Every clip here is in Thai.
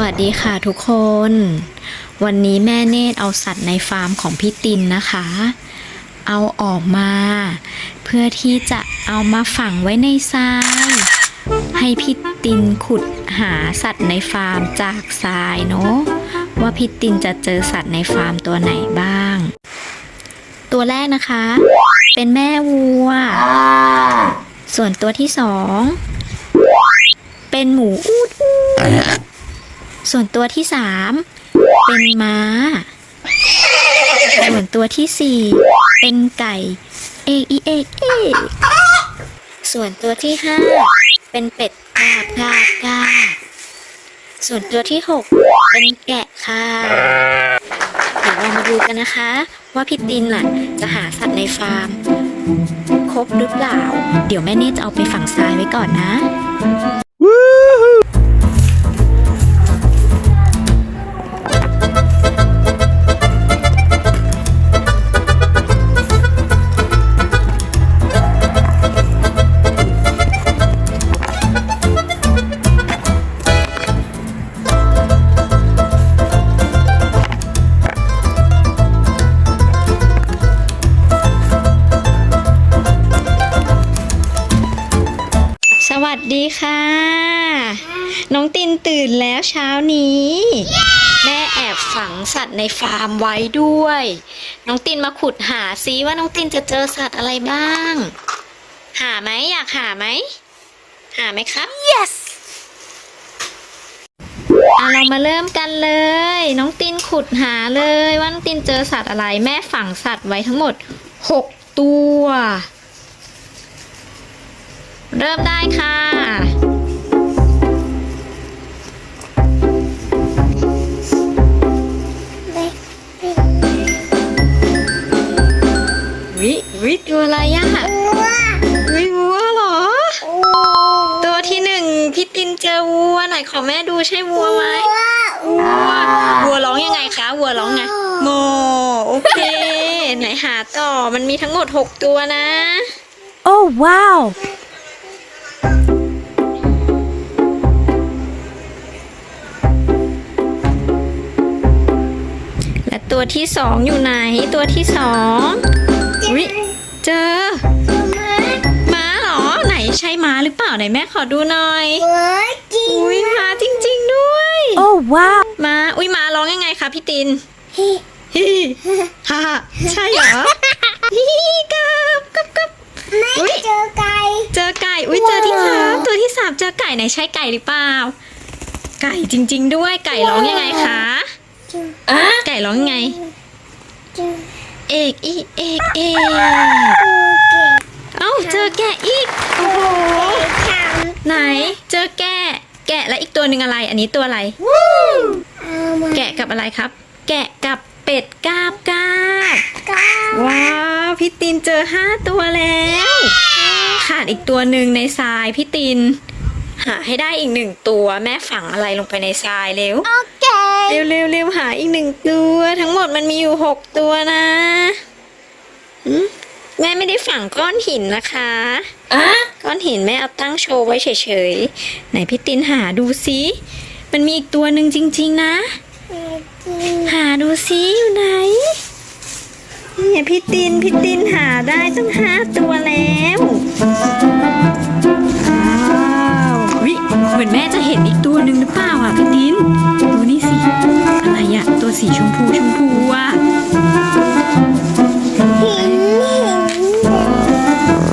สวัสดีค่ะทุกคน วันนี้แม่เนตรเอาสัตว์ในฟาร์มของพี่ตินนะคะ เอาออกมา เพื่อที่จะเอามาฝังไว้ในทราย ให้พี่ตินขุดหาสัตว์ในฟาร์มจากทรายเนาะว่าพี่ตินจะเจอสัตว์ในฟาร์มตัวไหนบ้าง ตัวแรกนะคะ เป็นแม่วัว ส่วนตัวที่สองเป็นหมูอูดอูด ส่วนตัวที่สามเป็นม้า ส่วนตัวที่สี่เป็นไก่เอกอีเอกเอกส่วนตัวที่ห้าเป็นเป็ดกาบกาบกาบส่วนตัวที่หกเป็นแกะค่ะเดี๋ยวเรามาดูกันนะคะ ว่าพี่ตินล่ะ จะหาสัตว์ในฟาร์ม ครบหรือเปล่า เดี๋ยวแม่เนตจะเอาไปฝังทรายไว้ก่อนนะ สวัสดีค่ะ น้องตินตื่นแล้วเช้านี้ แม่แอบฝังสัตว์ในฟาร์มไว้ด้วย น้องตินมาขุดหาซิว่าน้องตินจะเจอสัตว์อะไรบ้าง หาไหมอยากหาไหม หาไหมครับ yes อะเรามาเริ่มกันเลย น้องตินขุดหาเลยว่าน้องตินเจอสัตว์อะไร แม่ฝังสัตว์ไว้ทั้งหมด 6 ตัว เริ่มได้ค่ะ วิวิตัวอะไรอะวิวัวเหรอ ตัวที่หนึ่งพี่ตินเจอวัวไหนขอแม่ดูใช่วัวไหมวัววัวร้องยังไงคะ วัวร้องไงโมโอเค ไหนหาต่อมันมีทั้งหมด6ตัวนะ Oh, wow. และ ตัวที่สองอยู่ไหน ตัวที่สองวิเจอม้าเหรอ ไหนใช่ม้าหรือเปล่าไหนแม่ขอดูหน่อยอุ้ยม้าจริง ๆ ด้วย Oh, wow. ม้าอุ้ยม้าร้องยังไงคะพี่ตินฮิฮ่าใช่เหรอฮิกับกับกับอุ้ยเจอไก่ อุ้ยเจอที่สามตัวที่สามเจอไก่ไหนใช่ไก่หรือเปล่า ไก่จริง ๆ ด้วยไก่ร้องยังไงคะ ไก่ร้องยังไง เอกอีเอกเอกเอ้าเจอแกะอีกโอ้โหไหน เจอแกะแกะและอีกตัวหนึ่งอะไร อันนี้ตัวอะไร แกะกับอะไรครับ แกะกับเป็ดกาบกาบว้าวพี่ตินเจอห้าตัวแล้ว ขาดอีกตัวหนึ่งในทรายพี่ติน หาให้ได้อีกหนึ่งตัวแม่ฝังอะไรลงไปในทรายเร็วเร็วเร็วเร็วหาอีกหนึ่งตัว ทั้งหมดมันมีอยู่หกตัวนะหึแม่ไม่ได้ฝังก้อนหินนะคะก้อนหินแม่เอาตั้งโชว์ไว้เฉยๆไหนพี่ตินหาดูซิมันมีอีกตัวหนึ่งจริง ๆ นะ หาดูซิอยู่ไหนเนี่ยพี่ตินพี่ตินหาได้ตั้งห้าตัวแล้วอ้าววิ เหมือนแม่จะเห็นอีกตัวหนึ่งหรือเปล่าอะพี่ตินดูนี่สิ อะไรอะ ตัวสีชมพูชมพูอะ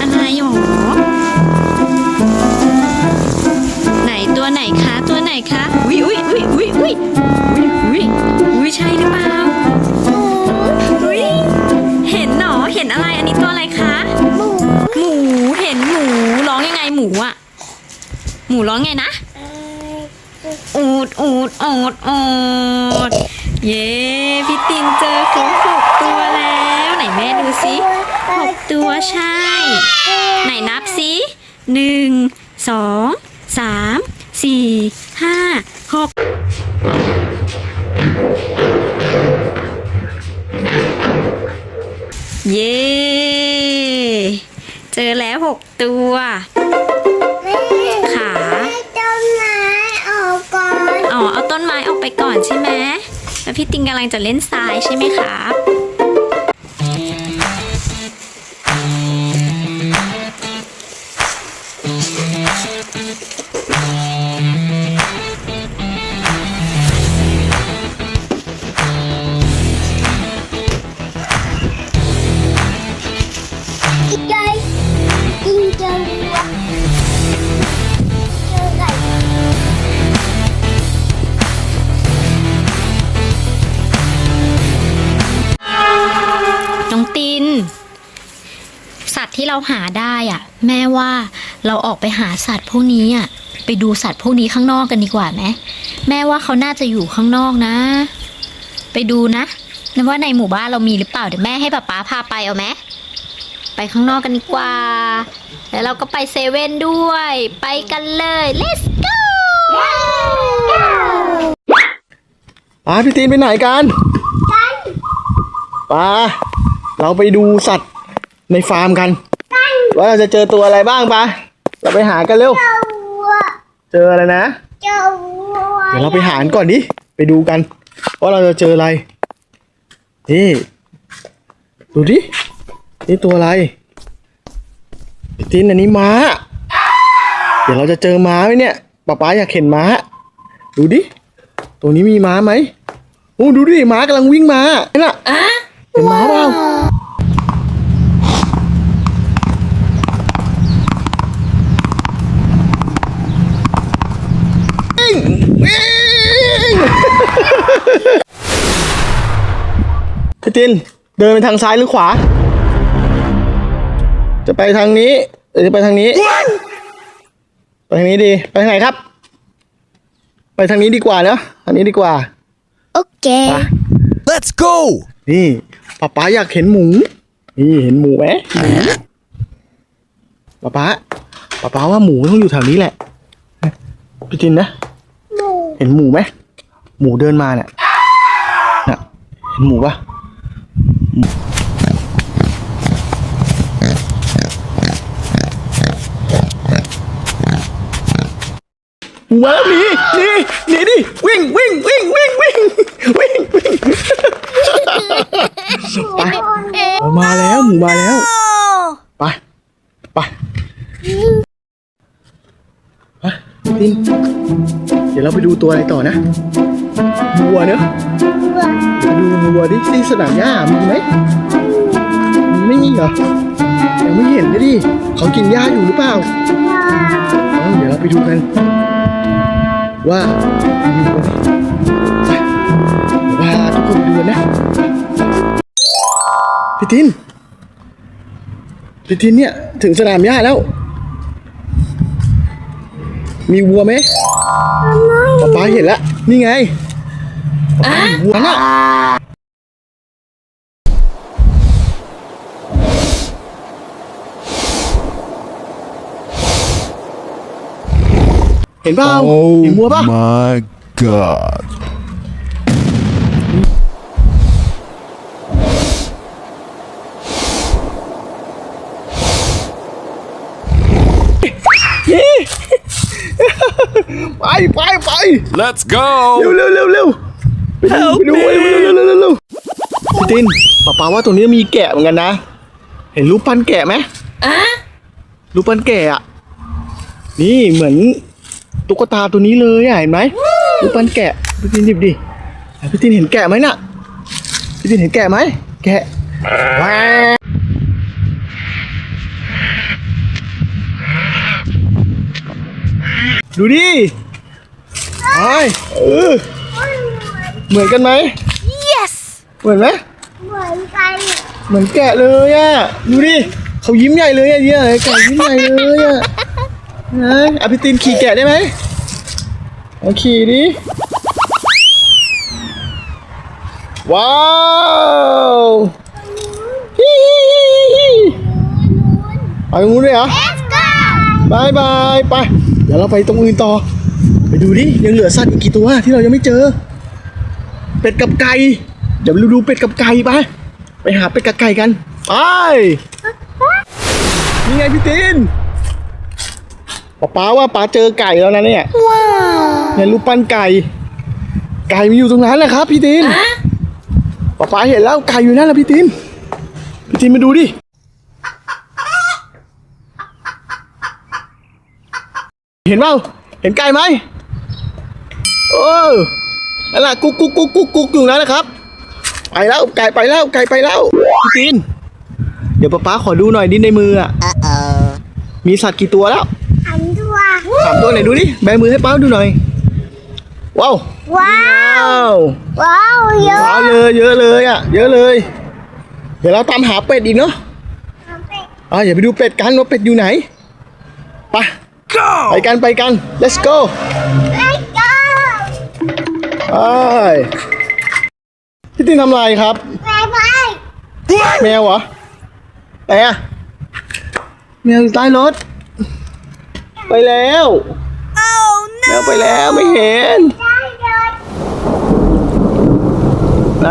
อะไรหรอไหนตัวไหนคะ ตัวไหนคะ ร้องไงนะอูดอูดอูดอูดเย้พี่ตินเจอครบหกตัวแล้ว ไหนแม่ดูสิหกตัวใช่ ไหนนับสิหนึ่งสองสามสี่ห้าหกเย้ เจอแล้วหกตัว ไปก่อนใช่ไหมแล้วพี่ติงกำลังจะเล่นทรายใช่ไหมครับ หาได้อะแม่ว่าเราออกไปหาสัตว์พวกนี้อะไปดูสัตว์พวกนี้ข้างนอกกันดีกว่าไหมแม่ว่าเขาน่าจะอยู่ข้างนอกนะ ไปดูนะนะว่าในหมู่บ้านเรามีหรือเปล่าเดี๋ยวแม่ให้ป๊าป๊าพาไปเอาไหมไปข้างนอกกันดีกว่า แล้วเราก็ไปเซเว่นด้วย ไปกันเลย let's go ป้าพี่ตีนไปไหนกันป้าเราไปดูสัตว์ในฟาร์มกัน ว่าเราจะเจอตัวอะไรบ้างป้าเราไปหากันเร็ว เจ้าวัวเจออะไรนะ เจ้าวัวเดี๋ยวเราไปหากันก่อนดิ ไปดูกัน ว่าเราจะเจออะไร นี่ ดูดิ นี่ตัวอะไรพี่ตีนอันนี้ม้า เดี๋ยวเราจะเจอม้าไหมเนี่ยป๊าป๊าอยากเห็นม้า ดูดิ ตัวนี้มีม้าไหมโอ้ดูดิม้ากำลังวิ่งมาเห็นน่ะเห็นม้าเปล่า พี่ติน เดินไปทางซ้ายหรือขวา จะไปทางนี้หรือจะไปทางนี้ ไปทางนี้ดี ไปทางไหนครับ ไปทางนี้ดีกว่าเนอะทางนี้ดีกว่า โอเคไป Let's go! นี่ป๊าป๊าอยากเห็นหมู นี่เห็นหมูไหมหมูป๊าป๊าป๊าป๊าว่าหมูต้องอยู่แถวนี้แหละพี่จินนะหมูเห็นหมูไหม หมูเดินมาเนี่ยน่ะเห็นหมูปะ หมูมาแล้วหนีหนีหนีดิวิ่งวิ่งวิ่งวิ่งวิ่งวิ่งวิ่งไปมาแล้วหมูมาแล้วไปไปไปตินเดี๋ยวเราไปดูตัวอะไรต่อนะวัวเนอะ วัวไปดูวัวดิที่สนามหญ้ามีไหมมีไม่มีเหรอยังไม่เห็นเลยดิเขากินหญ้าอยู่หรือเปล่าอ๋อเดี๋ยวเราไปดูกัน ว่ามีวัวไหมไปเดี๋ยวพาทุกคนไปดูกันนะพี่ทินพี่ทินเนี่ยถึงสนามหญ้าแล้ว มีวัวไหมป๊าป๊าเห็นแล้วนี่ไง วัวน่ะเห็นเปล่า Oh เห็นวัวปะ my god. ไปไปไป Let's เร็ว go! เร็วเร็วเร็ว ไปดูไปดูไปดูเร็วเร็วเร็วเร็วพี่ตินป๊าป๊าว่าตรงนี้มีแกะเหมือนกันนะ เห็นรูปปั้นแกะไหมอะรูปปั้นแกะอะนี่เหมือนตุ๊กตาตัวนี้เลยอะเห็นไหมรูปปั้นแกะพี่ตินหยิบดิพี่ตินเห็นแกะไหมน่ะพี่ตินเห็นแกะไหมแกะว้าดูดิไอ้เออ เหมือนกันไหม yes เหมือนไหมเหมือนกันเหมือนแกะเลยอะดูดิเขายิ้มใหญ่เลยอะเนี่ยแกะยิ้มใหญ่เลยอะนะอภิตินขี่แกะได้ไหมเอาขี่ดิว้าวฮิฮิฮิฮิไปตรงนู้นเลยเหรอ let's go บายบายไป เดี๋ยวเราไปตรงอื่นต่อ ไปดูดิ ยังเหลือสัตว์อีกกี่ตัวที่เรายังไม่เจอ เป็ดกับไก่เดี๋ยวไปดูเป็ดกับไก่ไปไปหาเป็ดกับไก่กันไปนี่ไงพี่ตีนป๊าป๊าว่าป๊าเจอไก่แล้วนะเนี่ยว้าวเนี่ยรูปปั้นไก่ ไก่มีอยู่ตรงนั้นแหละครับ พี่ตินป๊าป๊าเห็นแล้วไก่อยู่นั่นแหละพี่ตินพี่ตินมาดูดิเห็นเปล่าเห็นไก่ไหมโอ้ นั่นแหละกุ๊กกุ๊กกุ๊กกุ๊กกุ๊กอยู่นั่นนะครับ ไปแล้วไก่ไปแล้วไก่ไปแล้วพี่ตินเดี๋ยวป๊าป๊าขอดูหน่อยดิในมืออะมีสัตว์กี่ตัวแล้วทำตัวสามตัวไหนดูดิแบมือให้ป้าดูหน่อย ว้าว ว้าว้าววว้าวเยอะว้าวเลยเยอะเลยอะ เยอะเลย เดี๋ยวเราตามหาเป็ดอีกเนาะอะอย่าไปดูเป็ดกันว่าเป็ดอยู่ไหน ไป ไปกันไปกัน let's go ไอ้ก้า ไปพี่ตินทำอะไรครับ ไปไปแมวเหรอไหนอะแมวอยู่ใต้รถ ไปแล้ว แมวไปแล้วไม่เห็นได้เลยไหน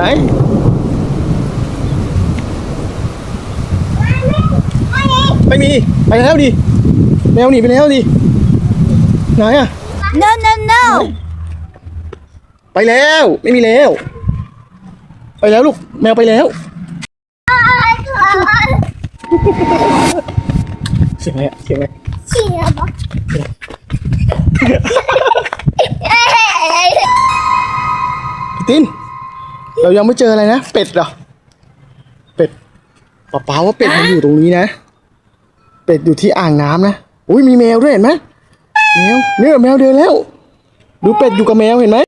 ไม่มีไม่มี ไปแล้วดิ แมวหนีไปแล้วดิ ไหนอะ No, no, no. ไปแล้ว ไม่มีแล้ว ไปแล้วลูก แมวไปแล้วไอ้ก้าเสียงอะไรอะเสียงอะไรเชียร์บอกพี่ตินเรายังไม่เจออะไรนะ เป็ดเหรอ เป็ดป้าป้าว่าเป็ดมันอยู่ตรงนี้นะ เป็ดอยู่ที่อ่างน้ำนะ อุ้ยมีแมวด้วยเห็นไหมแมวเนี่ยแมวเดินแล้ว ดูเป็ดอยู่กับแมวเห็นไหม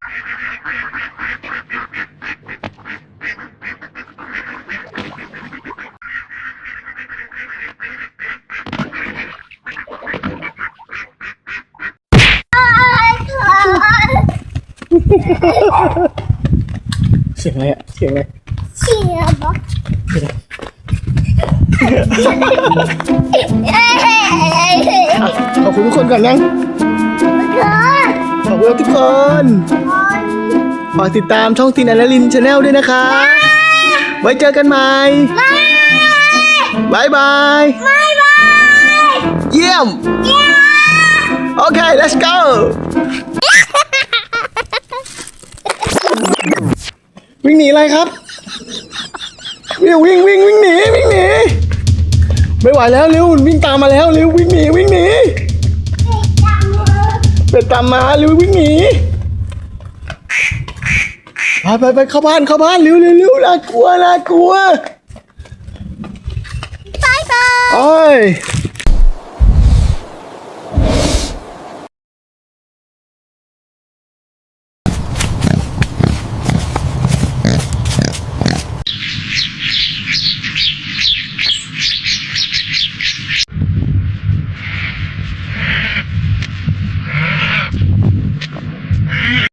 เสียงอะไรอะเสียงอะไรเชียร์บอกขอบคุณทุกคนก่อนยังขอบคุณทุกคนฝากติดตามช่องตินอลลินชาแนลด้วยนะคะ ไว้เจอกันใหม่บายบายเยี่ยมโอเค let's go วิ่งหนีอะไรครับวิ่งวิ่งวิ่งวิ่งหนีวิ่งหนีไม่ไหวแล้วเร็ววิ่งตามมาแล้วเร็ววิ่งหนีวิ่งหนีเป็ดตามมาเร็ววิ่งหนีไปไปไปเข้าบ้านเข้าบ้านเร็วเร็วเร็วน่ากลัวน่ากลัว บายบายโอ้ย